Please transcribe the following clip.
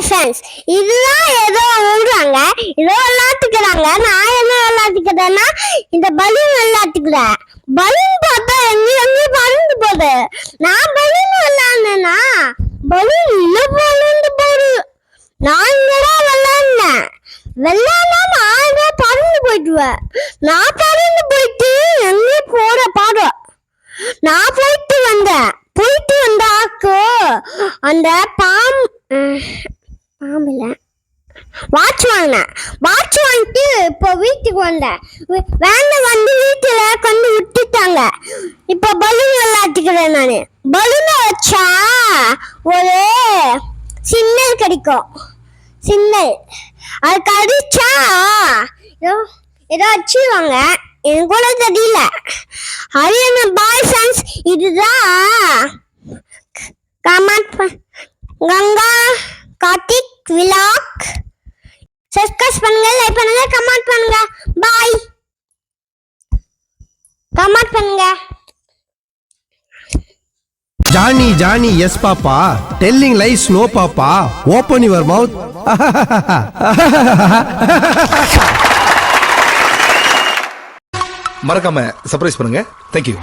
பாய் friends இதுதான் ஏதோ விடுறாங்க ஏதோ விளையாட்டுக்கிறாங்க. நான் என்ன விளையாட்டுக்கிறேன்னா இந்த பலூன் விளையாட்டுக்கிறேன். பலூன் பார்த்தா எங்கேயும் எங்கேயும் பறந்து போகுது? நான் பலூன் விளையாடுனேன்னா பலூன் இன்னும் பறந்து போகுது. நான் இங்கதான் விளையாடினேன். விளையாடாம ஆயிரம் பறந்து போயிட்டுவேன். நான் பறந்து போயிட்டு எங்கேயும் போற பாடுவேன் நான் போயிட்டு வந்தேன். போயிட்டு வந்தாக்கோ அந்த பாம் பாம்புல வாட்ச் வாங்கினேன் வாட்ச் வாங்கிட்டு இப்போ வீட்டுக்கு வந்தேன் வேனில் வந்து வீட்டில் கொண்டு விட்டுட்டாங்க. இப்போ பலூன் விளையாட்டுக்கிறேன் நான். பலூனை வச்சா ஒரு சின்னல் கிடைக்கும். சின்னல் அது கடிச்சா ஏதோ ஏதோ வச்சுருவாங்க எனக்கு கூட தெரியல. அது என்ன பாய் ஃப்ரெண்ட்ஸ் இதுதான். Comment Ganga Karthik. Vlog subscribe பண்ணுங்க லைக் பண்ணுங்க கமெண்ட் பண்ணுங்க பாய் கமெண்ட் பண்ணுங்க Johnny, Johnny, yes, Papa. Telling lies, no, Papa. Open your mouth. மறக்காம சர்ப்ரைஸ் பண்ணுங்க தேங்க்யூ